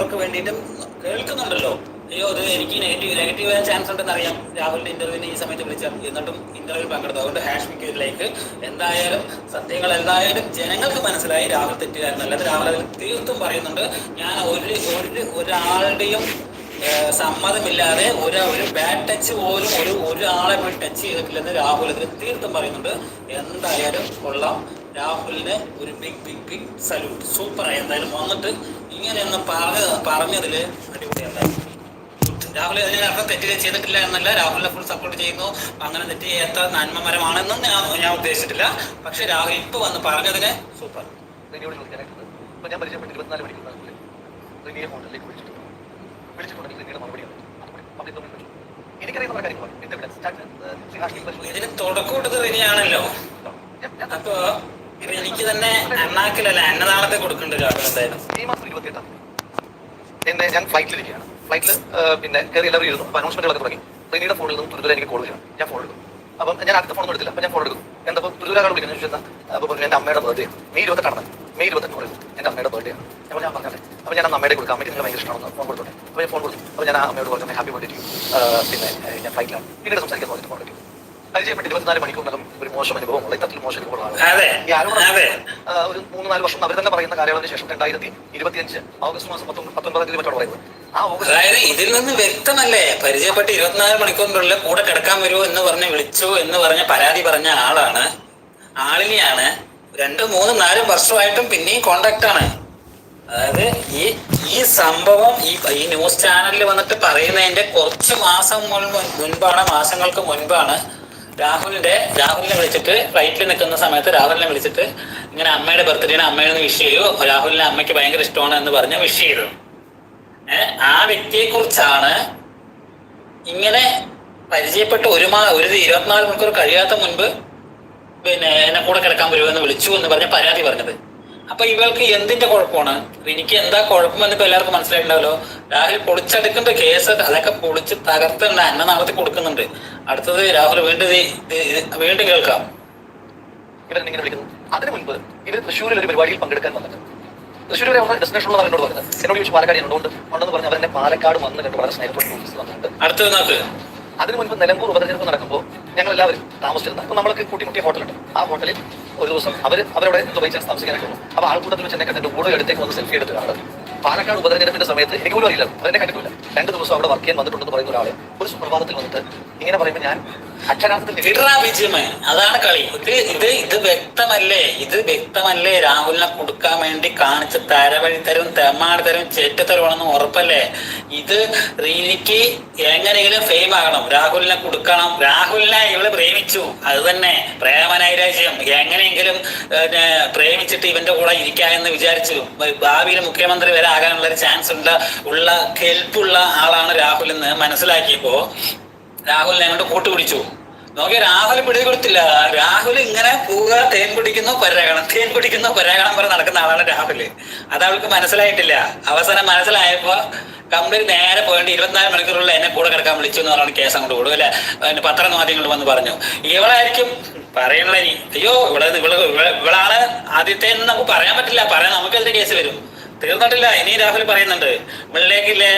ജനങ്ങൾക്ക് വേണ്ടിയിട്ടും കേൾക്കുന്നുണ്ടല്ലോ. അയ്യോ അത് എനിക്ക് നെഗറ്റീവ് നെഗറ്റീവ് ആയ ചാൻസ് ഉണ്ടെന്ന് അറിയാം. രാഹുലിന്റെ ഇന്റർവ്യൂവിന് ഈ സമയത്ത് വിളിച്ചാൽ എന്നിട്ടും ഇന്റർവ്യൂ പങ്കെടുത്തു. അതുകൊണ്ട് ഹാഷ്മിക്ക് ഒരു എന്തായാലും സത്യങ്ങൾ എന്തായാലും ജനങ്ങൾക്ക് മനസ്സിലായി. രാഹുൽ തെറ്റുകാരുന്നു അല്ലാതെ രാഹുൽ അതിൽ തീർത്തും പറയുന്നുണ്ട്. ഞാൻ ഒരു ഒരു ഒരാളുടെയും സമ്മതമില്ലാതെ ഒരു ഒരു ബാഡ് ടച്ച് പോലും ഒരു ഒരാളെ പോയി ടച്ച് ചെയ്തിട്ടില്ലെന്ന് രാഹുൽ അതിൽ തീർത്തും പറയുന്നുണ്ട്. എന്തായാലും കൊള്ളാം. രാഹുലിന് ഒരു ബിഗ് ബിഗ് ബിഗ് സല്യൂട്ട് സൂപ്പറായി എന്തായാലും വന്നിട്ട് ഇങ്ങനെയൊന്നും പറഞ്ഞ പറഞ്ഞതിൽ രാഹുൽ അതിനർത്ഥം തെറ്റ് ചെയ്തിട്ടില്ല എന്നല്ല. രാഹുലിനെ ഫുൾ സപ്പോർട്ട് ചെയ്യുന്നു. അങ്ങനെ തെറ്റ് ചെയ്യാത്ത നന്മമരമാണെന്നും ഞാൻ ഞാൻ ഉദ്ദേശിച്ചിട്ടില്ല. പക്ഷെ രാഹുൽ ഇപ്പൊ വന്ന് പറഞ്ഞതിന് സൂപ്പർ. റിനിയോട് ചോദിക്കാനായിട്ടുള്ളത് ഇപ്പൊ ഞാൻ പരിചയപ്പെട്ട് ഇരുപത്തിനാല് മണിക്കൂറിനുള്ളിൽ റിനിയെ ഹോട്ടലിലേക്ക് വിളിച്ചിട്ടുണ്ടെങ്കിൽ റിനിയുടെ മറുപടിയാണ് എനിക്കറിയുന്ന ശ്രീഹാഷ്മി പരിശോധിച്ചു ഇതിന് തുടക്കൂട്ടത് റിനിയാണല്ലോ. അപ്പൊ എനിക്ക് തന്നെ അണ്ണാക്കിലല്ല അന്നനാളത്തെ കൊടുക്കേണ്ട ഒരു എന്നെ ഞാൻ ഫ്ലൈറ്റിലിരിക്കുകയാണ് ഫ്ലൈറ്റിൽ പിന്നെ കയറി എല്ലാവരും ഇരുന്നു അപ്പോൾ അനൗൺസ്മെന്റുകളൊക്കെ തുടങ്ങി. റിനിയുടെ ഫോണിൽ നിന്ന് തുരുതുര എനിക്ക് കോൾ ചെയ്യണം ഞാൻ ഫോൺ എടുക്കും. അപ്പം ഞാൻ അടുത്ത ഫോൺ എടുത്തില്ല. അപ്പം ഞാൻ ഫോൺ എടുക്കും. എന്താ തുരുതുരാണ് വിളിക്കുന്ന ചോദിച്ചാൽ അപ്പോൾ പറഞ്ഞു എന്റെ അമ്മയുടെ ബർത്ത്ഡേ മെയ് ഇരുപത്തെട്ടാണ് മെയ് ഇരുപത്തെട്ട് പറയും എന്റെ അമ്മയുടെ ബർത്ത്ഡേ ആണ് അപ്പോൾ ഞാൻ പറഞ്ഞത് അപ്പോൾ ഞാൻ അമ്മയുടെ കൊടുക്കാം അമ്മയ്ക്ക് ഭയങ്കര ഇഷ്ടമാണെന്ന് ഫോൺ കൊടുത്തോട്ടെ. അപ്പോൾ ഞാൻ ഫോൺ കൊടുത്തു. അപ്പോൾ ഞാൻ ആ അമ്മയോട് പറഞ്ഞു ഹാപ്പി ബർത്ത്ഡേ ടു പിന്നെ ഞാൻ ഫ്ലൈറ്റിലാണ് പിന്നീട് സംസാരിക്കാൻ പറഞ്ഞിട്ട് ഫോൺ എടുക്കും പരിചയപ്പെട്ട് ഇരുപത്തിനാല് മണിക്കൂറിനകം ഒരു മോശം അനുഭവമുള്ള ഇത്തരത്തിൽ ഒരു മൂന്ന് നാല് വർഷം അവർ തന്നെ പറയുന്ന കാലയളവിന് ശേഷം രണ്ടായിരത്തി ഇരുപത്തിയഞ്ച് ഓഗസ്റ്റ് മാസം പത്തൊമ്പത് പത്തൊമ്പതാം തീയതി മറ്റോ പറയുന്നത്. അതായത് ഇതിൽ നിന്ന് വ്യക്തമല്ലേ? പരിചയപ്പെട്ട് ഇരുപത്തിനാല് മണിക്കൂറിനുള്ളിൽ കൂടെ കിടക്കാൻ വരുമോ എന്ന് പറഞ്ഞ് വിളിച്ചു എന്ന് പറഞ്ഞ പരാതി പറഞ്ഞ ആളാണ്. ആളിനെയാണ് രണ്ടും മൂന്നും നാലും വർഷമായിട്ടും പിന്നെയും കോണ്ടാക്ട് ആണ്. അതായത് ഈ ഈ സംഭവം ഈ ഈ ന്യൂസ് ചാനലിൽ വന്നിട്ട് പറയുന്നതിന്റെ കുറച്ച് മാസം മുൻപ് മുൻപാണ് മാസങ്ങൾക്ക് മുൻപാണ് രാഹുലിന്റെ രാഹുലിനെ വിളിച്ചിട്ട് ഫ്ലൈറ്റിൽ നിൽക്കുന്ന സമയത്ത് രാഹുലിനെ വിളിച്ചിട്ട് ഇങ്ങനെ അമ്മയുടെ ബർത്ത്ഡേനെ അമ്മയിൽ നിന്ന് വിഷ് ചെയ്യൂ. രാഹുലിനെ അമ്മയ്ക്ക് ഭയങ്കര ഇഷ്ടമാണ് എന്ന് പറഞ്ഞ് വിഷ് ചെയ്തു. ആ വ്യക്തിയെ കുറിച്ചാണ് ഇങ്ങനെ പരിചയപ്പെട്ട ഒരു മാ ഒരു ഇരുപത്തിനാല് മണിക്കൂർ കഴിയാത്ത മുൻപ് പിന്നെ എന്നെ കൂടെ കിടക്കാൻ വരുമെന്ന് വിളിച്ചു എന്ന് പറഞ്ഞ പരാതി പറഞ്ഞത്. അപ്പൊ ഇവൾക്ക് എന്തിന്റെ കുഴപ്പമാണ്? എനിക്ക് എന്താ കുഴപ്പമെന്ന് ഇപ്പൊ എല്ലാവർക്കും മനസ്സിലായിട്ടുണ്ടാവല്ലോ. രാഹുൽ പൊളിച്ചെടുക്കേണ്ട കേസ്. അതൊക്കെ പൊളിച്ച് തകർത്തുണ്ട്. അന്ന നാളത്തിൽ കൊടുക്കുന്നുണ്ട്. അടുത്തത് രാഹുൽ വീണ്ടും വീണ്ടും കേൾക്കാം. അതിനു മുൻപ് ഇത് തൃശ്ശൂരിൽ ഒരു പരിപാടിയിൽ പങ്കെടുക്കാൻ വന്നിട്ട് തൃശ്ശൂർ വരെ ഡെസ്റ്റിനേഷൻ ഉള്ള എന്നോട് പറഞ്ഞത്. എന്നോട് ചോദിച്ചു പാലക്കാട് ഉണ്ടോണ്ട് ഉണ്ടെന്ന് പറഞ്ഞ് അവരെന്നെ പാലക്കാട് വന്ന് കണ്ട് വളരെ സ്നേഹത്തോടെ അടുത്തത് അതിനു മുൻപ് നിലമ്പൂർ ഉപതെരഞ്ഞെടുപ്പ് നടക്കുമ്പോൾ ഞങ്ങൾ എല്ലാവരും താമസിച്ചിരുന്നു അപ്പോൾ നമ്മൾക്ക് കൂട്ടിമുട്ടിയ ഹോട്ടലുണ്ട്. ആ ഹോട്ടലിൽ ഒരു ദിവസം അവർ അവരവിടെ ദുബൈ ചേർന്ന് താമസിക്കാനായിട്ട് വന്നു അപ്പോൾ ആൾക്കൂട്ടത്തിൽ വെച്ച് എന്നെ കണ്ടിട്ട് കൂടെ എടുത്തേക്ക് വന്ന് സെൽഫി എടുത്ത പാലക്കാട് ഉപതെരഞ്ഞെടുപ്പിന്റെ സമയത്ത് എനിക്ക് പോലും അറിയില്ല. അവരെന്നെ കണ്ടിട്ടില്ല. രണ്ട് ദിവസം അവിടെ വർക്ക് ചെയ്യാൻ വന്നിട്ടുണ്ടെന്ന് പറയുന്ന ഒരാളെ ഒരു സുപ്രഭാതത്തിൽ വന്നിട്ട് ഇങ്ങനെ പറയുമ്പോൾ ഞാൻ അതാണ് കളി. ഇത് ഇത് ഇത് വ്യക്തമല്ലേ? ഇത് വ്യക്തമല്ലേ? രാഹുലിനെ കൊടുക്കാൻ വേണ്ടി കാണിച്ച തരവഴിത്തരവും തരും ചേറ്റത്തരവാണെന്ന് ഉറപ്പല്ലേ? ഇത് റീനിക്ക് എങ്ങനെയെങ്കിലും ഫെയിം ആകണം. രാഹുലിനെ കൊടുക്കണം. രാഹുലിനെ ഇവൾ പ്രേമിച്ചു. അത് തന്നെ പ്രേമനൈരാജ്യം എങ്ങനെയെങ്കിലും പ്രേമിച്ചിട്ട് ഇവന്റെ കൂടെ ഇരിക്കാ എന്ന് വിചാരിച്ചു. ഭാവിയിൽ മുഖ്യമന്ത്രി വരെ ആകാനുള്ള ഒരു ചാൻസ് ഉള്ള ഉള്ള കെൽപ്പുള്ള ആളാണ് രാഹുൽ എന്ന് മനസ്സിലാക്കിയപ്പോ രാഹുലിനെ അങ്ങോട്ട് കൂട്ടുപിടിച്ചു. നോക്കിയ രാഹുൽ പിടി കൊടുത്തില്ല രാഹുൽ ഇങ്ങനെ പോവുക തേൻ പിടിക്കുന്നു പരാഗണം. തേൻ പിടിക്കുന്നു പരാഗണം പറഞ്ഞ് നടക്കുന്ന ആളാണ് രാഹുൽ അത് അവൾക്ക് മനസ്സിലായിട്ടില്ല. അവസാനം മനസ്സിലായപ്പോ കമ്പനി നേരെ പോയിട്ട് ഇരുപത്തിനാല് മണിക്കൂറുള്ള എന്നെ കൂടെ കിടക്കാൻ വിളിച്ചു എന്ന് പറഞ്ഞാണ് കേസ് അങ്ങോട്ട് കൊടുക്കും അല്ലെ? പത്രമാധ്യമങ്ങൾ വന്ന് പറഞ്ഞു. ഇവളായിരിക്കും പറയണ ഇനി. അയ്യോ ഇവിടെ ഇവൾ ഇവളാണ് ആദ്യത്തെ എന്ന് നമുക്ക് പറയാൻ പറ്റില്ല. പറയാൻ നമുക്കെതിരെ കേസ് വരും? തീർന്നിട്ടില്ല. ഇനി രാഹുൽ പറയുന്നുണ്ട്. ഇവളിലേക്കില്ലേ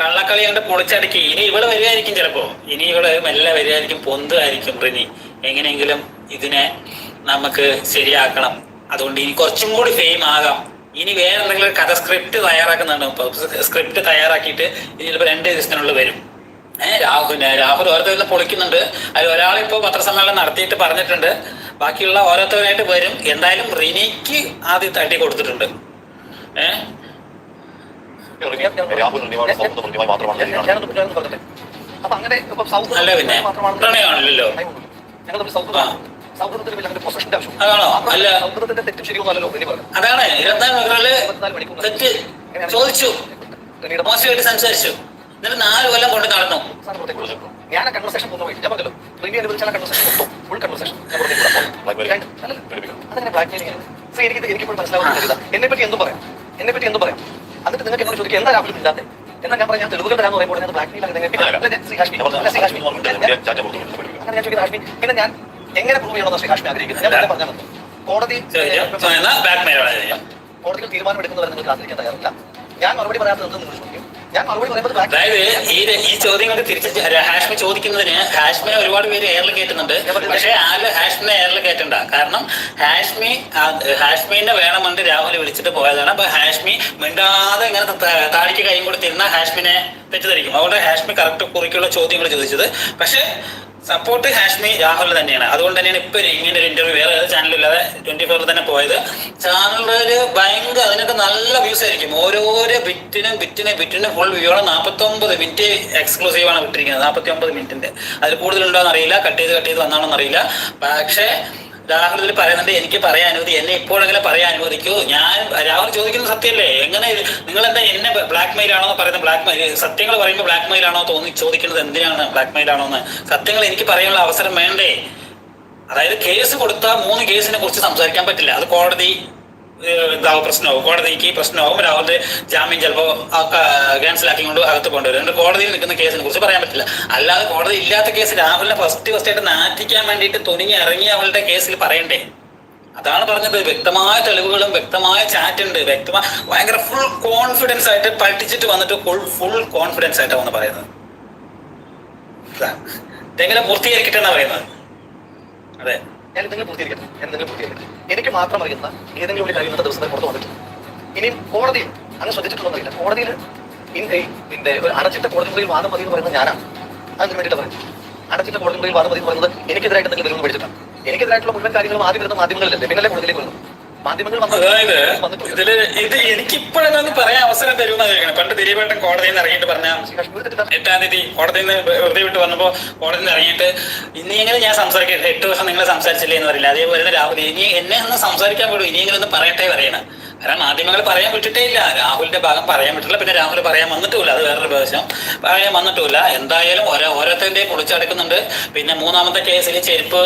കള്ളക്കളി കണ്ട് പൊളിച്ചടുക്കി. ഇനി ഇവൾ വരികയായിരിക്കും ചിലപ്പോ. ഇനി ഇവൾ മെല്ലെ വരികയായിരിക്കും പൊന്തുമായിരിക്കും റിനി. എങ്ങനെയെങ്കിലും ഇതിനെ നമുക്ക് ശരിയാക്കണം. അതുകൊണ്ട് ഇനി കുറച്ചും കൂടി ഫെയിം ആകാം. ഇനി വേറെ എന്തെങ്കിലും കഥ സ്ക്രിപ്റ്റ് തയ്യാറാക്കുന്നുണ്ട്? സ്ക്രിപ്റ്റ് തയ്യാറാക്കിയിട്ട് ഇനി ചിലപ്പോൾ രണ്ട് ദിവസത്തിനുള്ളിൽ വരും. ഏഹ് രാഹുൽ രാഹുൽ ഓരോരുത്തരും പൊളിക്കുന്നുണ്ട്. അതിൽ ഒരാളിപ്പോ പത്രസമ്മേളനം നടത്തിയിട്ട് പറഞ്ഞിട്ടുണ്ട്. ബാക്കിയുള്ള ഓരോരുത്തരായിട്ട് വരും. എന്തായാലും റിനിക്ക് ആദ്യം തട്ടി കൊടുത്തിട്ടുണ്ട്. ഏഹ് അങ്ങനെ അതാണ് ചോദിച്ചു മോശമായിട്ട് സംസാരിച്ചു എന്നിട്ട് നാല് കൊല്ലം കൊണ്ട് നടന്നു. ഞാൻ ബ്ലാക്ക് എനിക്ക് എനിക്കിപ്പോൾ മനസ്സിലാവുന്നില്ല എന്നെ പറ്റി എന്തും പറയാം എന്നെ പറ്റി എന്തും പറയാം എന്നിട്ട് നിങ്ങൾക്ക് എന്നോട് ചോദിക്കും എന്താ രാഹുൽ ഇല്ലാതെ എന്നാ ഞാൻ പറഞ്ഞാൽ തെളിവുകൾ തരാന്ന് പറയുമ്പോൾ ഞാൻ ബ്ലാക്ക് മെയിൽ അങ്ങനെ ഞാൻ ശ്രീ ഹാഷ്മി ശ്രീ അങ്ങനെ ഞാൻ പിന്നെ ഞാൻ എങ്ങനെ പ്രൂവ് ചെയ്യണമെന്ന് ശ്രീ ഹാഷ്മി ആഗ്രഹിക്കുന്നത്? ഞാൻ പറഞ്ഞാൽ. കോടതി കോടതിയിൽ തീരുമാനം എടുക്കുന്നവരെ നിങ്ങൾ കാത്തിരിക്കാൻ തയ്യാറില്ല. ഞാൻ മറുപടി പറയാത്തത് നിങ്ങൾ അതായത് ഈ ഈ ചോദ്യങ്ങൾക്ക് തിരിച്ച് ഹാഷ്മി ചോദിക്കുന്നതിന് ഹാഷ്മിനെ ഒരുപാട് പേര് എയറിൽ കയറ്റുന്നുണ്ട് പക്ഷെ ആര് ഹാഷ്മിനെ എയറിൽ കയറ്റണ്ട കാരണം ഹാഷ്മി ഹാഷ്മിന്റെ ഹാഷ്മിനെ വേണമെന്ന് രാഹുൽ വിളിച്ചിട്ട് പോയതാണ്. അപ്പൊ ഹാഷ്മി മിണ്ടാതെ ഇങ്ങനെ താഴേക്ക് കൈ കൈയും കൊടുത്തിരുന്ന ഹാഷ്മിനെ തെറ്റിദ്ധരിക്കും. അതുകൊണ്ട് ഹാഷ്മി കറക്റ്റ് കുറിക്കുള്ള ചോദ്യങ്ങൾ ചോദിച്ചത്. പക്ഷെ സപ്പോർട്ട് ഹാഷ്മി രാഹുൽ തന്നെയാണ്. അതുകൊണ്ട് തന്നെയാണ് ഇപ്പൊ ഇങ്ങനെ ഒരു ഇന്റർവ്യൂ വേറെ ഏത് ചാനലില്ലാതെ ട്വന്റി ഫോറിൽ തന്നെ പോയത്. ചാനലിൽ ഭയങ്കര അതിനൊക്കെ നല്ല വ്യൂസ് ആയിരിക്കും. ഓരോരോ ബിറ്റിനും ബിറ്റിനും ബിറ്റിനും ഫുൾ വ്യൂ ആണ്. നാൽപ്പത്തി ഒമ്പത് മിനിറ്റ് എക്സ്ക്ലൂസീവ് ആണ് വിട്ടിരിക്കുന്നത്. നാൽപ്പത്തി ഒമ്പത് മിനിറ്റിന്റെ അതിൽ കൂടുതലുണ്ടോ എന്നറിയില്ല. കട്ട് ചെയ്ത് കട്ട് ചെയ്ത് വന്നാണോ എന്നറിയില്ല. പക്ഷേ ഇതിൽ പറയുന്നുണ്ട് എനിക്ക് പറയാൻ അനുമതി എന്നെ ഇപ്പോഴെങ്കിലും പറയാൻ അനുവദിക്കൂ. ഞാൻ രാഹുൽ ചോദിക്കുന്നത് സത്യമല്ലേ എങ്ങനെ നിങ്ങൾ എന്താ എന്നെ ബ്ലാക്ക് മെയിൽ ആണോ പറയുന്നത്? ബ്ലാക്ക് മെയിൽ സത്യങ്ങൾ പറയുമ്പോൾ ബ്ലാക്ക് മെയിൽ ആണോ തോന്നി ചോദിക്കുന്നത് എന്തിനാണ് ബ്ലാക്ക് മെയിൽ ആണോ എന്ന് സത്യങ്ങൾ എനിക്ക് പറയാനുള്ള അവസരം വേണ്ടേ? അതായത് കേസ് കൊടുത്ത മൂന്ന് കേസിനെ കുറിച്ച് സംസാരിക്കാൻ പറ്റില്ല. അത് കോടതി ഇതാവും പ്രശ്നമാവും. കോടതിക്ക് പ്രശ്നമാവും. രാഹുലിന്റെ ജാമ്യം ചിലപ്പോൾ ക്യാൻസലാക്കി കൊണ്ട് അകത്ത് കൊണ്ടുവരും. എന്നിട്ട് കോടതിയിൽ നിൽക്കുന്ന കേസിനെ കുറിച്ച് പറയാൻ പറ്റില്ല. അല്ലാതെ കോടതി ഇല്ലാത്ത കേസ് രാഹുലിനെ ഫസ്റ്റ് ഫസ്റ്റ് ആയിട്ട് നാറ്റിക്കാൻ വേണ്ടിയിട്ട് തുണിങ്ങി ഇറങ്ങി അവളുടെ കേസിൽ പറയണ്ടേ? അതാണ് പറഞ്ഞത്. വ്യക്തമായ തെളിവുകളും വ്യക്തമായ ചാറ്റ് ഉണ്ട് വ്യക്തമായ ഭയങ്കര ഫുൾ കോൺഫിഡൻസ് ആയിട്ട് പഠിച്ചിട്ട് വന്നിട്ട് ഫുൾ ഫുൾ കോൺഫിഡൻസ് ആയിട്ടാണ് വന്ന് പറയുന്നത്. എങ്ങനെ പൂർത്തീകരിക്കട്ടെ എന്നാ പറയുന്നത്? അതെ. ഞാൻ എന്തെങ്കിലും പൂർത്തീകരിക്കട്ടെ എന്തെങ്കിലും പൂർത്തീകരിക്കട്ടെ എനിക്ക് മാത്രം അറിയുന്ന ഏതെങ്കിലും ഒരു കാര്യം ഇന്നത്തെ ദിവസത്തെ പുറത്ത് വന്നിട്ടുണ്ട്. ഇനിയും കോടതിയിൽ അങ്ങ് ശ്രദ്ധിച്ചിട്ടുള്ളതറിയില്ല കോടതിയിൽ ഒരു അടച്ചിട്ട കോടതി മുറിയിൽ വാദം മതി എന്ന് പറയുന്നത് ഞാനാണ്. അതിന് വേണ്ടിയിട്ട് പറയുന്നത്. അടച്ചിട്ട കോടതി മുറിയിൽ വാദം മതി എന്ന് പറയുന്നത് എനിക്കെതിരായിട്ട് എന്തെങ്കിലും വരുമെന്ന് പഠിച്ചിട്ടാണ്. എനിക്കെതിരായിട്ടുള്ള മുഴുവൻ കാര്യങ്ങളും ആദ്യം വരുന്ന മാധ്യമങ്ങളിലല്ലേ? പിന്നല്ലേ കോടതിയിലേക്ക് വന്ന- അതായത്. ഇതിൽ ഇത് എനിക്ക് ഇപ്പോഴെന്നു പറയാൻ അവസരം തരുമെന്ന് ചോദിക്കണം പണ്ട് ദിലീപേട്ടൻ കോടതിയിൽ നിന്ന് ഇറങ്ങിയിട്ട് പറഞ്ഞ എട്ടാം തീയതി കോടതിയിൽ നിന്ന് വെറുതെ വിട്ട് വന്നപ്പോ കോടതിയിൽ നിന്ന് ഇറങ്ങിയിട്ട് ഇനിയെങ്കിലും ഞാൻ സംസാരിക്കട്ടെ? എട്ട് വർഷം നിങ്ങൾ സംസാരിച്ചില്ലേ എന്ന് പറയില്ല അതേപോലെ രാഹുൽ ഇനി എന്നെ ഒന്ന് സംസാരിക്കാൻ പോലും ഇനിയെങ്കിലും ഒന്ന് പറയട്ടെ പറയണം. കാരണം മാധ്യമങ്ങൾ പറയാൻ വിട്ടിട്ടേ ഇല്ല. രാഹുലിന്റെ ഭാഗം പറയാൻ വിട്ടില്ല പിന്നെ രാഹുൽ പറയാൻ വന്നിട്ടുമില്ല. അത് വേറൊരു പ്രവേശം പറയാൻ വന്നിട്ടുമില്ല. എന്തായാലും ഓരോ ഓരോരുത്തരുടെയും പൊളിച്ചടക്കുന്നുണ്ട് പിന്നെ മൂന്നാമത്തെ കേസിൽ ചെരുപ്പ്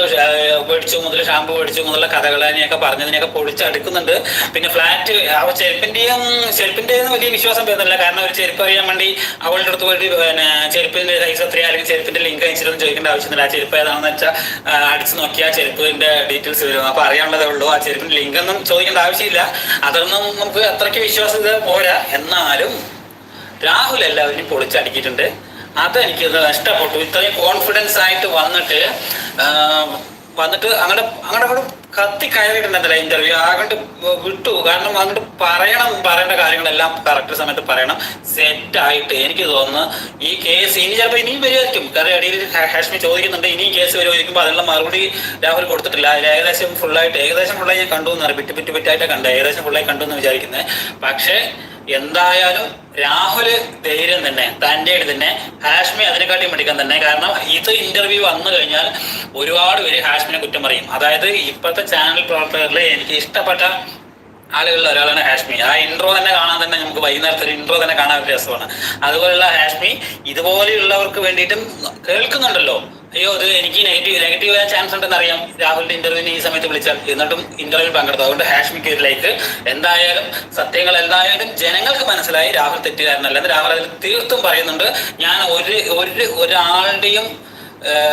മേടിച്ചു മുതൽ ഷാമ്പു മേടിച്ചു മുതലുള്ള കഥകളെയൊക്കെ പറഞ്ഞതിനെയൊക്കെ പൊളിച്ചടുക്കുന്നുണ്ട്. പിന്നെ ഫ്ലാറ്റ് അവ ചെരുപ്പിന്റെയും ചെരുപ്പിന്റെയും വലിയ വിശ്വാസം വരുന്നില്ല. കാരണം ഒരു ചെരുപ്പ് അറിയാൻ വേണ്ടി അവളുടെ അടുത്ത് പോയിട്ട് പിന്നെ ചെരുപ്പിന്റെ സൈസ് എത്രയാ? അല്ലെങ്കിൽ ചെരുപ്പിന്റെ ലിങ്ക് അയച്ചിട്ടൊന്നും ചോദിക്കേണ്ട ആവശ്യമില്ല. ആ ചെരുപ്പ് ഏതാണെന്ന് വെച്ചാൽ അടിച്ചു നോക്കിയാൽ ചെരുപ്പിന്റെ ഡീറ്റെയിൽസ് വരും അപ്പൊ അറിയാനുള്ളതേ ഉള്ളൂ. ആ ചെരുപ്പിന്റെ ലിങ്ക് ഒന്നും ചോദിക്കേണ്ട ആവശ്യമില്ല. അതൊന്നും നമുക്ക് അത്രയ്ക്ക് വിശ്വാസ്യത പോരാ. എന്നാലും രാഹുൽ എല്ലാവരും പൊളിച്ചടുക്കിയിട്ടുണ്ട്. അതെനിക്ക് നഷ്ടപ്പെട്ടു ഇത്രയും കോൺഫിഡൻസ് ആയിട്ട് വന്നിട്ട് വന്നിട്ട് അങ്ങനെ അങ്ങനെ അങ്ങോട്ട് കത്തി കയറിയിട്ടുണ്ടല്ല ഇന്റർവ്യൂ അങ്ങോട്ട് വിട്ടു. കാരണം അങ്ങോട്ട് പറയണം പറയേണ്ട കാര്യങ്ങളെല്ലാം കറക്റ്റ് സമയത്ത് പറയണം. സെറ്റ് ആയിട്ട് എനിക്ക് തോന്നുന്നു ഈ കേസ് ഇനി ചിലപ്പോൾ ഇനിയും വരുമായിരിക്കും. കാരണം ഇടയിൽ ഹാഷ്മി ചോദിക്കുന്നുണ്ട് ഇനിയും കേസ് വരുമായിരിക്കുമ്പോൾ അതിനുള്ള മറുപടി രാഹുൽ കൊടുത്തിട്ടില്ല. അതിൽ ഏകദേശം ഫുള്ളായിട്ട് ഏകദേശം ഫുള്ളായി ഞാൻ കണ്ടു എന്നറിയാം ബിറ്റ് ബിറ്റ് ബിറ്റായിട്ട് കണ്ടു ഏകദേശം ഫുള്ളായി കണ്ടു എന്ന് വിചാരിക്കുന്നത് പക്ഷേ എന്തായാലും രാഹുൽ ധൈര്യം തന്നെ തന്റെ തന്നെ ഹാഷ്മി അതിനെക്കാട്ടി മിടിക്കാൻ തന്നെ. കാരണം ഇത് ഇന്റർവ്യൂ വന്നു കഴിഞ്ഞാൽ ഒരുപാട് പേര് ഹാഷ്മിനെ കുറ്റം പറയും. അതായത് ഇപ്പോഴത്തെ ചാനൽ പ്രവർത്തകരിൽ എനിക്ക് ഇഷ്ടപ്പെട്ട ആളുകളിൽ ഒരാളാണ് ഹാഷ്മി. ആ ഇൻട്രോ തന്നെ കാണാൻ തന്നെ നമുക്ക് വൈകുന്നേരത്തെ ഒരു ഇൻട്രോ തന്നെ കാണാൻ ഒരു രസമാണ്. അതുപോലുള്ള ഹാഷ്മി ഇതുപോലെയുള്ളവർക്ക് വേണ്ടിയിട്ടും കേൾക്കുന്നുണ്ടല്ലോ. അയ്യോ ഇത് എനിക്ക് നെഗറ്റീവ് നെഗറ്റീവ് വരാൻ ചാൻസ് ഉണ്ടെന്ന് അറിയാം. രാഹുലിന്റെ ഇന്റർവ്യൂവിന് ഈ സമയത്ത് വിളിച്ചാൽ എന്നിട്ടും ഇന്റർവ്യൂ പങ്കെടുത്തു. അതുകൊണ്ട് ഹാഷ്മിക്ക് ഒരു ലൈക്ക് എന്തായാലും സത്യങ്ങൾ എന്തായാലും ജനങ്ങൾക്ക് മനസ്സിലായി. രാഹുൽ തെറ്റുകാരനല്ലെന്ന് രാഹുൽ അതിൽ തീർത്തും പറയുന്നുണ്ട്. ഞാൻ ഒരു ഒരു ഒരാളുടെയും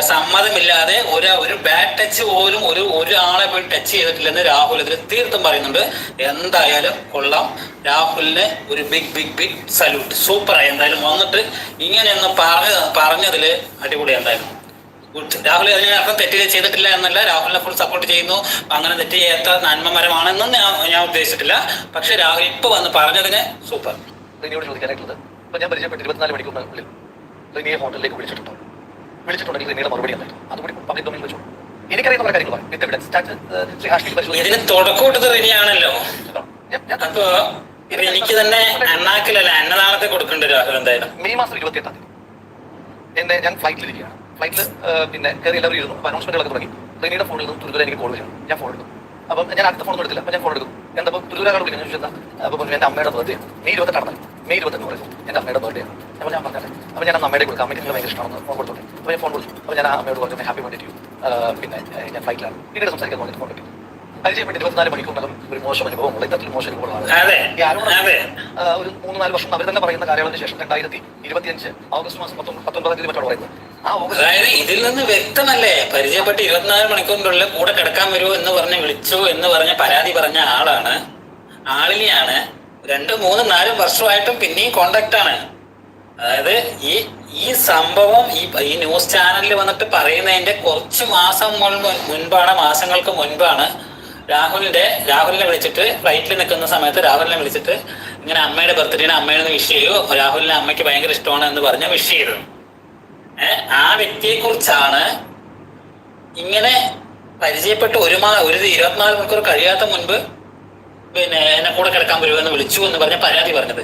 സമ്മതമില്ലാതെ ഒരു ഒരു ബാഡ് ടച്ച് പോലും ഒരു ഒരാളെ പോയി ടച്ച് ചെയ്തിട്ടില്ലെന്ന് രാഹുൽ ഇതിൽ തീർത്തും പറയുന്നുണ്ട്. എന്തായാലും കൊള്ളാം. രാഹുലിന് ഒരു ബിഗ് ബിഗ് ബിഗ് സല്യൂട്ട് സൂപ്പറായി. എന്തായാലും വന്നിട്ട് ഇങ്ങനെയൊന്ന് പറഞ്ഞ പറഞ്ഞതിൽ അടിപൊളി എന്തായാലും. രാഹുൽ അതിനർത്ഥം തെറ്റ് ചെയ്തിട്ടില്ല എന്നല്ല. രാഹുലിനെ ഫുൾ സപ്പോർട്ട് ചെയ്യുന്നു. അങ്ങനെ തെറ്റ് ചെയ്യാത്ത നന്മമരമാണെന്നും ഞാൻ ഞാൻ ഉദ്ദേശിച്ചിട്ടില്ല. പക്ഷെ രാഹുൽ ഇപ്പൊ വന്ന് പറഞ്ഞതിന് സൂപ്പർ. റിനിയോട് ചോദിക്കാനായിട്ടുള്ളത് ഇപ്പൊ ഞാൻ പരിചയപ്പെട്ട് ഇരുപത്തിനാല് മണിക്കൂറിനുള്ളിൽ റിനിയെ ഹോട്ടലിലേക്ക് വിളിച്ചിട്ടുണ്ടോ? വിളിച്ചിട്ടുണ്ടെങ്കിൽ റിനിയുടെ മറുപടി എന്തായിരുന്നു അതുകൂടി പബ്ലിക് ഡൊമൈനിൽ വെച്ചു. എനിക്കറിയുന്ന പല കാര്യങ്ങൾ വിത്ത് എവിഡൻസ് ശ്രീ ഹാഷ്മി പരിശോധിച്ചു. ഇതിന് തുടക്കൂട്ടത് റെഡിയാണല്ലോ ഞാൻ- ഞാൻ- അപ്പൊ എനിക്ക് തന്നെ അണ്ണാക്കിലല്ല അന്നദാനത്തെ കൊടുക്കണ്ട രാഹുൽ എന്തായാലും. മെയ് മാസം ഇരുപത്തി എട്ടാം തീയതി. എന്നെ ഞാൻ ഫ്ലൈറ്റിലിരിക്കുകയാണ് ഫ്ലൈറ്റിൽ പിന്നെ കയറി എല്ലാവരും ഇരുന്നു. അപ്പോൾ അനൗൺസ്മെന്റുകളൊക്കെ തുടങ്ങി. റിനിയുടെ ഫോണിൽ നിന്ന് തുരുതുര എനിക്ക് കോൾ ചെയ്യണം ഞാൻ ഫോൺ എടുക്കും അപ്പം ഞാൻ അടുത്ത ഫോൺ എടുത്തില്ല. അപ്പം ഞാൻ ഫോൺ എടുക്കും എന്താ അപ്പോൾ തുരുതുരാകാട് വിളിക്കുന്നത്? ചോദിച്ചാൽ അപ്പോൾ അപ്പൊ പറഞ്ഞു എന്റെ അമ്മയുടെ ബർത്ത്ഡേ മെയ് ഇരുപത്തെട്ടാണ് മെയ് ഇരുപത്തെട്ട് പറയുന്നു. എന്റെ അമ്മയുടെ ബർത്ത്ഡേ അപ്പോൾ ഞാൻ പറഞ്ഞത് അപ്പോൾ ഞാൻ അമ്മയുടെ കൊടുക്കാം അമ്മയ്ക്ക് നിങ്ങൾ ഭയങ്കര ഇഷ്ടമാണെന്ന് ഫോൺ കൊടുത്തോട്ടെ. അപ്പോൾ ഞാൻ ഫോൺ കൊടുത്തു. അപ്പോൾ ഞാൻ അമ്മയോട് പറഞ്ഞു ഹാപ്പി ബർത്ത്ഡേ ടു പിന്നെ ഞാൻ ഫ്ലൈറ്റിലാണ് പിന്നീട് സംസാരിക്കാൻ തോന്നിയിട്ട് ഫോൺ കിട്ടി പരിചയപ്പെട്ട് ഇരുപത്തിനാല് മണിക്കൂറിനകം ഒരു മോശം അനുഭവമുള്ള ഇത്തരത്തിൽ മോശം അനുഭവങ്ങളാണ് ഒരു മൂന്ന് നാല് വർഷം അവർ തന്നെ പറയുന്ന കാലയളവിന് ശേഷം രണ്ടായിരത്തി ഇരുപത്തിയഞ്ച് ഓഗസ്റ്റ് മാസം പത്തൊമ്പത് തീയതി മറ്റാണ് പറയുന്നത്. അതായത് ഇതിൽ നിന്ന് വ്യക്തമല്ലേ? പരിചയപ്പെട്ട് ഇരുപത്തിനാല് മണിക്കൂറിനുള്ളിൽ കൂടെ കിടക്കാൻ വരുമോ എന്ന് പറഞ്ഞ് വിളിച്ചു എന്ന് പറഞ്ഞ പരാതി പറഞ്ഞ ആളാണ്. ആളിനെയാണ് രണ്ട് മൂന്ന് നാലും വർഷമായിട്ടും പിന്നെയും കോണ്ടാക്ട് ആണ്. അതായത് ഈ ഈ സംഭവം ഈ ഈ ന്യൂസ് ചാനലിൽ വന്നിട്ട് പറയുന്നതിന്റെ കുറച്ച് മാസം മുൻപ് മുൻപാണ് മാസങ്ങൾക്ക് മുൻപാണ് രാഹുലിന്റെ രാഹുലിനെ വിളിച്ചിട്ട് ഫ്ലൈറ്റിൽ നിൽക്കുന്ന സമയത്ത് രാഹുലിനെ വിളിച്ചിട്ട് ഇങ്ങനെ അമ്മയുടെ ബർത്ത്ഡേന് അമ്മയുടെ വിഷ് ചെയ്യൂ. രാഹുലിനെ അമ്മയ്ക്ക് ഭയങ്കര ഇഷ്ടമാണ് എന്ന് പറഞ്ഞ് വിഷ് ചെയ്തു. ആ വ്യക്തിയെ കുറിച്ചാണ് ഇങ്ങനെ പരിചയപ്പെട്ട് ഒരു മാ ഒരു ഇരുപത്തിനാല് മണിക്കൂർ കഴിയാത്ത മുൻപ് പിന്നെ എന്നെ കൂടെ കിടക്കാൻ വരുമെന്ന് വിളിച്ചു എന്ന് പറഞ്ഞ പരാതി പറഞ്ഞത്.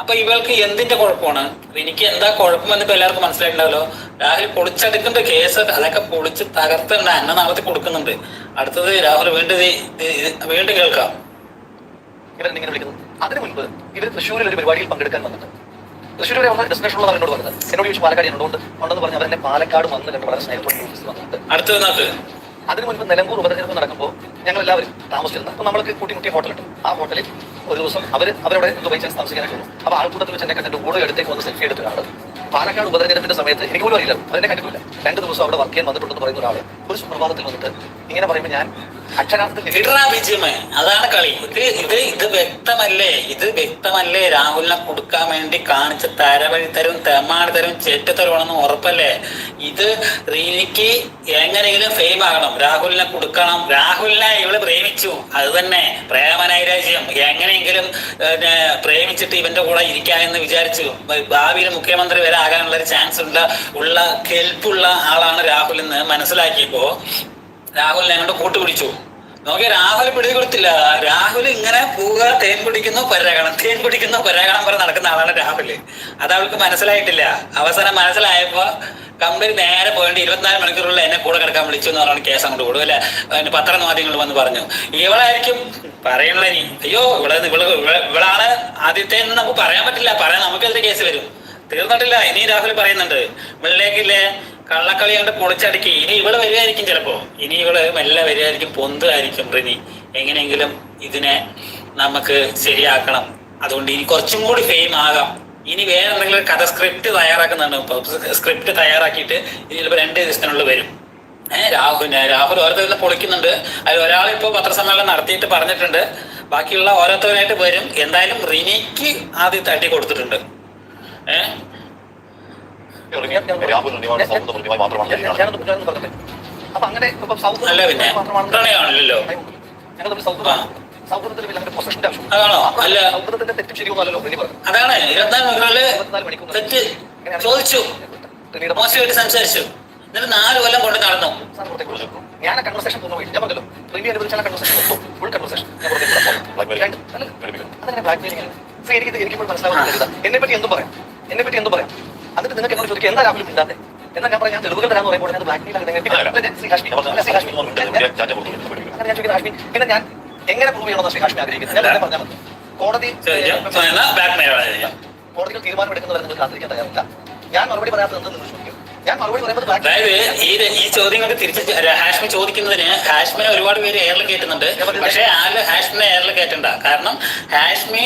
അപ്പൊ ഇവൾക്ക് എന്തിന്റെ കുഴപ്പമാണ്? എനിക്ക് എന്താ കുഴപ്പമെന്ന് ഇപ്പൊ എല്ലാവർക്കും മനസ്സിലായിട്ടുണ്ടാവല്ലോ. രാഹുൽ പൊളിച്ചെടുക്കേണ്ട കേസ്. അതൊക്കെ പൊളിച്ച് തകർത്തുണ്ട് അന്ന നാളത്തെ കൊടുക്കുന്നുണ്ട്. അടുത്തത് രാഹുൽ വീണ്ടും വീണ്ടും കേൾക്കാം. അതിനു മുൻപ് ഇവർ തൃശ്ശൂരിൽ ഒരു പരിപാടിയിൽ പങ്കെടുക്കാൻ വന്നിട്ടുണ്ട് തൃശ്ശൂർ വന്ന ഡെസ്റ്റിനേഷൻ ഉള്ളവർ എന്നോട് പറഞ്ഞത്. എന്നോട് ചോദിച്ചു പാലക്കാട് ഉണ്ടോണ്ട് ഉണ്ടെന്ന് പറഞ്ഞ് അവരെന്നെ പാലക്കാട് വന്ന് കണ്ട് വളരെ സ്നേഹത്തോടെ വന്നിട്ടുണ്ട്. വന്നിട്ട് അടുത്തത് അതിനു മുൻപ് നിലമ്പൂർ ഉപതെരഞ്ഞെടുപ്പ് നടക്കുമ്പോൾ ഞങ്ങൾ എല്ലാവരും താമസിച്ചിരുന്നത് അപ്പോൾ നമ്മൾക്ക് കൂട്ടിമുട്ടിയ ഹോട്ടലുണ്ട് ആ ഹോട്ടലിൽ ഒരു ദിവസം അവർ അവരവിടെ എന്തോ ബൈ ചാൻസ് താമസിക്കാനായിട്ട് വന്നു. അപ്പോൾ ആൾക്കൂട്ടത്തിൽ വെച്ച് എന്നെ കണ്ടിട്ട് കൂടെ എടുത്തേക്ക് വന്ന് സെൽഫി എടുത്ത പാലക്കാട് ഉപതെരഞ്ഞെടുപ്പിന്റെ സമയത്ത് എനിക്ക് പോലും അറിയില്ല. അതിനെ കണ്ടിട്ടില്ല. രണ്ട് ദിവസം അവിടെ വർക്ക് ചെയ്യാൻ വന്നിട്ടുണ്ടെന്ന് പറയുന്ന ഒരാൾ ഒരു സുപ്രഭാതത്തിൽ വന്നിട്ട് ഇങ്ങനെ പറയുമ്പോൾ ഞാൻ അതാണ് കളി. ഇത് ഇത് ഇത് വ്യക്തമല്ലേ? ഇത് വ്യക്തമല്ലേ? രാഹുലിനെ കൊടുക്കാൻ വേണ്ടി കാണിച്ച തരവഴിത്തരും തെമ്മാടിത്തരും ചെറ്റത്തരമാണെന്ന് ഉറപ്പല്ലേ? ഇത് റീനിക്ക് എങ്ങനെയെങ്കിലും ഫെയിം ആകണം. രാഹുലിനെ കൊടുക്കണം. രാഹുലിനെ ഇവൾ പ്രേമിച്ചു. അത് തന്നെ. പ്രേമനൈരാജ്യം എങ്ങനെയെങ്കിലും പ്രേമിച്ചിട്ട് ഇവന്റെ കൂടെ ഇരിക്കാമെന്ന് വിചാരിച്ചു. ഭാവിയിൽ മുഖ്യമന്ത്രി വരെ ആകാനുള്ള ഒരു ചാൻസ് ഉള്ള ഉള്ള കെൽപ്പുള്ള ആളാണ് രാഹുൽ എന്ന് മനസ്സിലാക്കിയപ്പോ രാഹുലിനെ അങ്ങോട്ട് കൂട്ടുപിടിച്ചു. നോക്കി രാഹുൽ പിടി കൊടുത്തില്ല രാഹുൽ ഇങ്ങനെ പോവുക തേൻ പിടിക്കുന്നു പരാഗണം തേൻ പിടിക്കുന്നു പരാഗണം പറഞ്ഞ് നടക്കുന്ന ആളാണ് രാഹുൽ അത് അവൾക്ക് മനസ്സിലായിട്ടില്ല. അവസാനം മനസ്സിലായപ്പോ കമ്പനി നേരെ പോയിട്ട് ഇരുപത്തിനാല് മണിക്കൂറുള്ള എന്നെ കൂടെ കിടക്കാൻ വിളിച്ചു എന്ന് പറഞ്ഞാണ് കേസ് അങ്ങോട്ട് കൊടുക്കും. അല്ലെ? പത്രമാധ്യമങ്ങൾ വന്ന് പറഞ്ഞു. ഇവളായിരിക്കും പറയണ നീ അയ്യോ ഇവിടെ ഇവൾ ഇവൾ ഇവളാണ് ആദ്യത്തെ നമുക്ക് പറയാൻ പറ്റില്ല. പറയാൻ നമുക്കെതിരെ കേസ് വരും? തീർന്നിട്ടില്ല. ഇനി രാഹുൽ പറയുന്നുണ്ട്. ഇവളിലേക്കില്ലേ കള്ളക്കളി കണ്ട് പൊളിച്ചടുക്കി. ഇനി ഇവൾ വരികയായിരിക്കും ചിലപ്പോ. ഇനി ഇവൾ മെല്ലെ വരികയായിരിക്കും പൊന്തായിരിക്കും റിനി. എങ്ങനെയെങ്കിലും ഇതിനെ നമുക്ക് ശരിയാക്കണം. അതുകൊണ്ട് ഇനി കുറച്ചും കൂടി ഫെയിം ആകാം. ഇനി വേറെ എന്തെങ്കിലും കഥ സ്ക്രിപ്റ്റ് തയ്യാറാക്കുന്നുണ്ട് സ്ക്രിപ്റ്റ് തയ്യാറാക്കിയിട്ട് ഇനി ചിലപ്പോൾ രണ്ട് ദിവസത്തിനുള്ളിൽ വരും. ഏഹ് രാഹുൽ രാഹുൽ ഓരോരുത്തരും പൊളിക്കുന്നുണ്ട്. അതിൽ ഒരാൾ ഇപ്പോൾ പത്രസമ്മേളനം നടത്തിയിട്ട് പറഞ്ഞിട്ടുണ്ട്. ബാക്കിയുള്ള ഓരോരുത്തരായിട്ട് വരും. എന്തായാലും റിനിക്ക് ആദ്യം തട്ടി കൊടുത്തിട്ടുണ്ട്. ഏഹ് അങ്ങനെ അതാണോ? ചോദിച്ചു സംസാരിച്ചു എന്നിട്ട് നാല് കൊല്ലം കൊണ്ട് നടന്നു ഞാൻ ആ കൺവെർസേഷൻ ഞാൻ പറഞ്ഞല്ലോ റിനി അനുവദിച്ചാൽ കൺവെർസേഷൻ ഫുൾ കൺവെർസേഷൻ. അതങ്ങനെ എനിക്കിത് എനിക്കിപ്പോൾ മനസ്സിലാവുന്നില്ല എന്നെ പറ്റി എന്തും പറയാം എന്നെ പറ്റി എന്തും പറയാം എന്നിട്ട് നിങ്ങൾക്ക് എന്നോട് ചോദിക്കുക എന്താ രാഹുലും ഇല്ലാതെ എന്നാൽ ഞാൻ പറയാം തെളിവുകൾ തരാന്ന് പറയുമ്പോൾ ഞാൻ ബ്ലാക്ക് ഞാൻ- ചോദിക്കുന്ന ഹാഷ്മി പിന്നെ ഞാൻ എങ്ങനെ പ്രൂവ് ചെയ്യണമെന്ന് ശ്രീ ഹാഷ്മി ആഗ്രഹിക്കുന്നത്? പറഞ്ഞാൽ മതി. കോടതി കോടതികൾ തീരുമാനം എടുക്കുന്നവരെ നിങ്ങൾ കാത്തിരിക്കാൻ തയ്യാറില്ല. ഞാൻ മറുപടി പറയാത്തത് എന്ത് നിങ്ങൾ ചോദിക്കും. അതായത് ഈ ഈ ചോദ്യങ്ങൾക്ക് തിരിച്ച് ഹാഷ്മി ചോദിക്കുന്നതിന് ഹാഷ്മിനെ ഒരുപാട് പേര് എയറിൽ കയറ്റുന്നുണ്ട് പക്ഷെ ആര് ഹാഷ്മിനെ എയറിൽ കയറ്റണ്ട കാരണം ഹാഷ്മി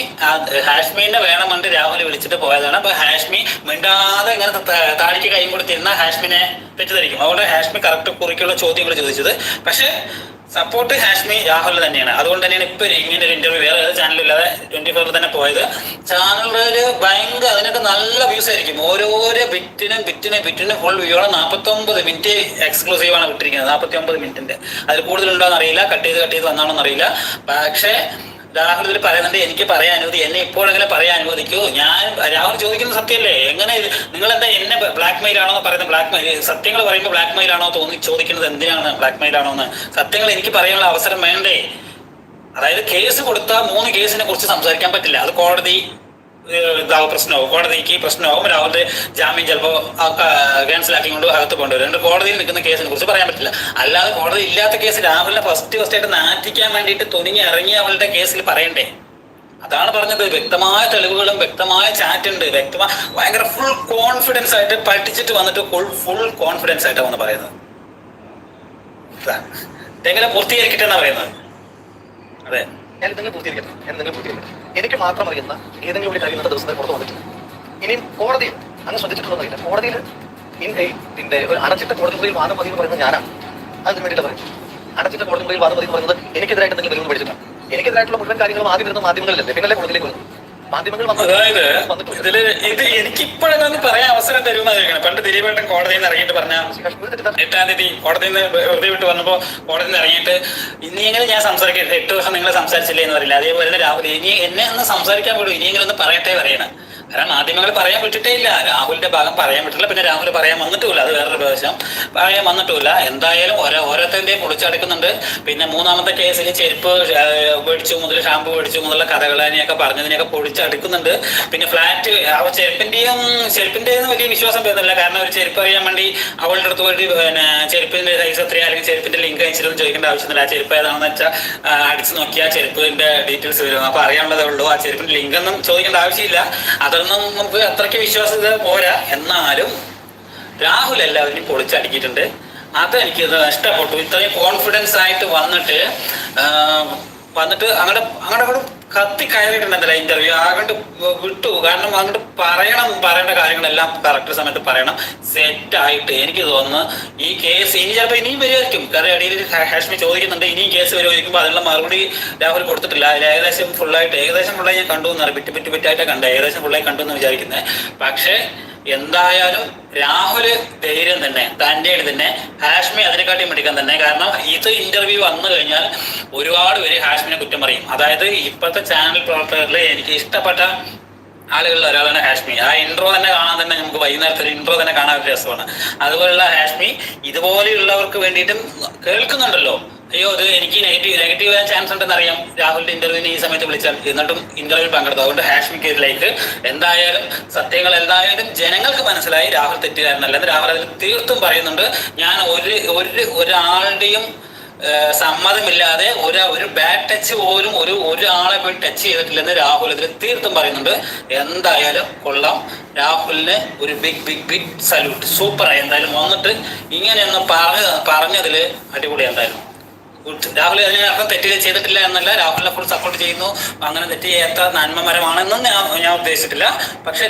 ഹാഷ്മിനെ വേണമെന്ന് രാഹുൽ വിളിച്ചിട്ട് പോയതാണ്. അപ്പൊ ഹാഷ്മി മിണ്ടാതെ ഇങ്ങനെ താഴേക്ക് കൈയും കൊടുത്തിരുന്ന ഹാഷ്മിനെ തെറ്റിദ്ധരിക്കും. അതുകൊണ്ട് ഹാഷ്മി കറക്റ്റ് കുറിക്കുള്ള ചോദ്യങ്ങൾ ചോദിച്ചത്. പക്ഷെ സപ്പോർട്ട് ഹാഷ്മി രാഹുൽ തന്നെയാണ്. അതുകൊണ്ട് തന്നെയാണ് ഇപ്പൊ ഇങ്ങനെ ഒരു ഇന്റർവ്യൂ വേറെ ഏത് ചാനലില്ലാതെ ട്വന്റി ഫോറിൽ തന്നെ പോയത്. ചാനലിൽ ഭയങ്കര അതിനൊക്കെ നല്ല വ്യൂസ് ആയിരിക്കും. ഓരോരോ ബിറ്റിനും ബിറ്റിനും ബിറ്റിനും ഫുൾ വ്യൂ ആണ്. നാൽപ്പത്തി ഒമ്പത് മിനിറ്റ് എക്സ്ക്ലൂസീവ് ആണ് വിട്ടിരിക്കുന്നത്. നാൽപ്പത്തി ഒമ്പത് മിനിറ്റിന്റെ അതിൽ കൂടുതലുണ്ടോ എന്നറിയില്ല. കട്ട് ചെയ്ത് കട്ട് ചെയ്ത് വന്നാണോ എന്നറിയില്ല. പക്ഷേ ഇതിൽ പറയുന്നുണ്ട് എനിക്ക് പറയാൻ അനുമതി എന്നെ ഇപ്പോഴെങ്കിലും പറയാൻ അനുവദിക്കൂ. ഞാൻ രാഹുൽ ചോദിക്കുന്ന സത്യമല്ലേ? എങ്ങനെ നിങ്ങൾ എന്താ എന്നെ ബ്ലാക്ക് മെയിൽ ആണോ എന്ന് പറയുന്നത്? ബ്ലാക്ക് മെയിൽ സത്യങ്ങൾ പറയുമ്പോൾ ബ്ലാക്ക് മെയിൽ ആണോ തോന്നി ചോദിക്കുന്നത് എന്തിനാണ് ബ്ലാക്ക് മെയിൽ ആണോ എന്ന്? സത്യങ്ങൾ എനിക്ക് പറയാനുള്ള അവസരം വേണ്ടേ? അതായത് കേസ് കൊടുത്താൽ മൂന്ന് കേസിനെ കുറിച്ച് സംസാരിക്കാൻ പറ്റില്ല. അത് കോടതി ഇതാവും പ്രശ്നമാവും. കോടതിക്ക് പ്രശ്നമാവും. രാഹുലിന്റെ ജാമ്യം ചിലപ്പോൾ ക്യാൻസലാക്കി കൊണ്ട് അകത്ത് കൊണ്ടുവരും. രണ്ട് കോടതിയിൽ നിൽക്കുന്ന കേസിനെ കുറിച്ച് പറയാൻ പറ്റില്ല. അല്ലാതെ കോടതി ഇല്ലാത്ത കേസ് രാഹുലിനെ ഫസ്റ്റ് ഫസ്റ്റ് ആയിട്ട് നാറ്റിക്കാൻ വേണ്ടിയിട്ട് തുനിഞ്ഞ് ഇറങ്ങി അവളുടെ കേസിൽ പറയണ്ടേ? അതാണ് പറഞ്ഞത്. വ്യക്തമായ തെളിവുകളും വ്യക്തമായ ചാറ്റ് ഉണ്ട്. വ്യക്തമായ ഭയങ്കര ഫുൾ കോൺഫിഡൻസ് ആയിട്ട് പഠിച്ചിട്ട് വന്നിട്ട് ഫുൾ ഫുൾ കോൺഫിഡൻസ് ആയിട്ടാണ് വന്ന് പറയുന്നത്. എങ്ങനെ പൂർത്തീകരിക്കട്ടെ എന്നാ പറയുന്നത്? അതെ. എന്തെങ്കിലും പൂർത്തീകരിക്കട്ടെ? എന്തെങ്കിലും പൂർത്തീകരിക്കട്ടെ? എനിക്ക് മാത്രം അറിയുന്ന ഏതെങ്കിലും ഒരു കഴിയുന്ന ദിവസത്തെ പുറത്ത് വന്നിട്ടില്ല. ഇനിയും കോടതിയിൽ അങ്ങ് ശ്രദ്ധിച്ചിട്ടുള്ളതല്ല കോടതിയിൽ ഈ ഒരു അടച്ചിട്ട കോടതി മുറിയിൽ വാദം മതി എന്ന് പറയുന്നത് ഞാനാണ്. അതിന് വേണ്ടിയിട്ട് പറയും അടച്ചിട്ട കോടതി മുറിയിൽ വാദം മതി എന്ന് പറയുന്നത് എനിക്കെതിരായിട്ട് എന്തെങ്കിലും തെളിവ് പഠിച്ചില്ല എനിക്കെതിരായിട്ടുള്ള മുഴുവൻ കാര്യങ്ങളും ആദ്യം വരുന്ന മാധ്യമങ്ങളിലല്ലേ? പിന്നല്ലേ കോടതിയിലേക്ക് വരുന്നത്? അതായത്. ഇതിൽ ഇത് എനിക്ക് ഇപ്പോഴൊന്നും പറയാൻ അവസരം തരുമെന്ന് കേൾക്കണം പണ്ട് ദിലീപേട്ടൻ കോടതിയിൽ നിന്ന് ഇറങ്ങിയിട്ട് പറഞ്ഞ. എട്ടാം തീയതി കോടതിയിൽ നിന്ന് വെറുതെ വിട്ട് വന്നപ്പോ കോടതിയിൽ നിന്ന് ഇറങ്ങിയിട്ട് ഇനിയെങ്കിലും ഞാൻ സംസാരിക്കട്ടെ എട്ട് ദിവസം നിങ്ങൾ സംസാരിച്ചില്ലേ എന്ന് പറയില്ല അതേപോലെ തന്നെ രാഹുൽ ഇനി എന്നെ ഒന്ന് സംസാരിക്കാൻ വിടും ഇനിയെങ്കിലും ഒന്ന് പറയട്ടെ പറയണം കാരണം മാധ്യമങ്ങൾ പറയാൻ വിട്ടിട്ടേ ഇല്ല രാഹുലിന്റെ ഭാഗം പറയാൻ വിട്ടില്ല പിന്നെ രാഹുൽ പറയാൻ വന്നിട്ടുമില്ല. അത് വേറൊരു പ്രാവശ്യം പറയാൻ വന്നിട്ടുമില്ല. എന്തായാലും ഓരോ ഓരോരുത്തരുടെയും പൊളിച്ചടക്കുന്നുണ്ട് പിന്നെ മൂന്നാമത്തെ കേസിൽ ചെരുപ്പ് മേടിച്ചു മുതൽ ഷാമ്പു മേടിച്ചു മുതലുള്ള കഥകളിനെയൊക്കെ പറഞ്ഞതിനെയൊക്കെ പൊളിച്ചടുക്കുന്നുണ്ട് പിന്നെ ഫ്ലാറ്റ് അവ ചെരുപ്പിന്റെയും ചെരുപ്പിന്റെയും വലിയ വിശ്വാസം വരുന്നില്ല. കാരണം ഒരു ചെരുപ്പ് അറിയാൻ വേണ്ടി അവളുടെ അടുത്ത് പോയിട്ട് പിന്നെ ചെരുപ്പിന്റെ സൈസ് എത്രയാ അല്ലെങ്കിൽ ചെരുപ്പിന്റെ ലിങ്ക് അയച്ചിട്ടൊന്നും ചോദിക്കേണ്ട ആവശ്യമില്ല. ആ ചെരുപ്പ് ഏതാണെന്ന് വെച്ചാൽ അടിച്ചു നോക്കിയാൽ ചെരുപ്പിന്റെ ഡീറ്റെയിൽസ് വരും അപ്പൊ അറിയാനുള്ളതേ ഉള്ളൂ. ആ ചെരുപ്പിന്റെ ലിങ്ക് ഒന്നും ചോദിക്കേണ്ട ആവശ്യമില്ല. അതൊന്നും നമുക്ക് അത്രയ്ക്ക് വിശ്വാസ്യത പോരാ. എന്നാലും രാഹുൽ എല്ലാവരും പൊളിച്ചടുക്കിയിട്ടുണ്ട് അതെനിക്ക് എനിക്ക് ഇഷ്ടപ്പെട്ടു ഇത്രയും കോൺഫിഡൻസ് ആയിട്ട് വന്നിട്ട് വന്നിട്ട് അങ്ങോട്ട് അങ്ങോട്ട് അങ്ങോട്ട് കത്തി കയറിയിട്ടുണ്ടല്ലോ ഇന്റർവ്യൂ അങ്ങോട്ട് വിട്ടു. കാരണം അങ്ങോട്ട് പറയണം പറയേണ്ട കാര്യങ്ങളെല്ലാം കറക്റ്റ് സമയത്ത് പറയണം. സെറ്റ് ആയിട്ട് എനിക്ക് തോന്നുന്നു ഈ കേസ് ഇനി ചിലപ്പോൾ ഇനിയും വരുമായിരിക്കും. കാരണം ഇടയിൽ ഹാഷ്മി ചോദിക്കുന്നുണ്ട് ഇനിയും കേസ് വരുമായിരിക്കും അതിനുള്ള മറുപടി രാഹുൽ കൊടുത്തിട്ടില്ല. അതിൽ ഏകദേശം ഫുള്ളായിട്ട് ഏകദേശം ഫുള്ളായി ഞാൻ കണ്ടു എന്നറിയാം ബിറ്റ് ബിറ്റ് ബിറ്റായിട്ട് കണ്ടത്. ഏകദേശം ഫുള്ളായി കണ്ടു എന്ന് വിചാരിക്കുന്നത് പക്ഷേ എന്തായാലും രാഹുൽ ധൈര്യം തന്നെ തന്റെ തന്നെ ഹാഷ്മി അതിനെക്കാട്ടി മിടിക്കാൻ തന്നെ. കാരണം ഇത് ഇന്റർവ്യൂ വന്നു കഴിഞ്ഞാൽ ഒരുപാട് പേര് ഹാഷ്മിനെ കുറ്റം പറയും. അതായത് ഇപ്പോഴത്തെ ചാനൽ പ്രവർത്തകരിൽ എനിക്ക് ഇഷ്ടപ്പെട്ട ആളുകളിൽ ഒരാളാണ് ഹാഷ്മി. ആ ഇൻട്രോ തന്നെ കാണാൻ തന്നെ നമുക്ക് വൈകുന്നേരത്തെ ഒരു ഇൻട്രോ തന്നെ കാണാൻ ഒരു രസമാണ്. അതുപോലുള്ള ഹാഷ്മി ഇതുപോലെയുള്ളവർക്ക് വേണ്ടിയിട്ടും കേൾക്കുന്നുണ്ടല്ലോ. അയ്യോ അത് എനിക്ക് നെഗറ്റീവ് നെഗറ്റീവ് വരാൻ ചാൻസ് ഉണ്ടെന്ന് അറിയാം രാഹുലിന്റെ ഇന്റർവ്യൂവിന് ഈ സമയത്ത് വിളിച്ചാൽ. എന്നിട്ടും ഇന്റർവ്യൂ പങ്കെടുത്തു. അതുകൊണ്ട് ഹാഷ്മിക്ക് ഇതിലേക്ക് എന്തായാലും സത്യങ്ങൾ എന്തായാലും ജനങ്ങൾക്ക് മനസ്സിലായി രാഹുൽ തെറ്റുകാരനല്ല എന്ന് രാഹുൽ അതിൽ തീർത്തും പറയുന്നുണ്ട്. ഞാൻ ഒരു ഒരു ഒരാളുടെയും സമ്മതമില്ലാതെ ഒരു ഒരു ബാഡ് ടച്ച് പോലും ഒരു ഒരാളെ പോയി ടച്ച് ചെയ്തിട്ടില്ലെന്ന് രാഹുൽ ഇതിൽ തീർത്തും പറയുന്നുണ്ട്. എന്തായാലും കൊള്ളാം. രാഹുലിന് ഒരു ബിഗ് ബിഗ് ബിഗ് സല്യൂട്ട് സൂപ്പറായി. എന്തായാലും വന്നിട്ട് ഇങ്ങനെയൊന്ന് പറഞ്ഞ പറഞ്ഞതിൽ അടിപൊളി എന്തായാലും. രാഹുൽ അതിനർത്ഥം തെറ്റ് ചെയ്തിട്ടില്ല എന്നല്ല. രാഹുലിനെ ഫുൾ സപ്പോർട്ട് ചെയ്യുന്നു. അങ്ങനെ തെറ്റ് ചെയ്യാത്ത നന്മമരമാണെന്നും ഞാൻ ഞാൻ ഉദ്ദേശിച്ചിട്ടില്ല. പക്ഷെ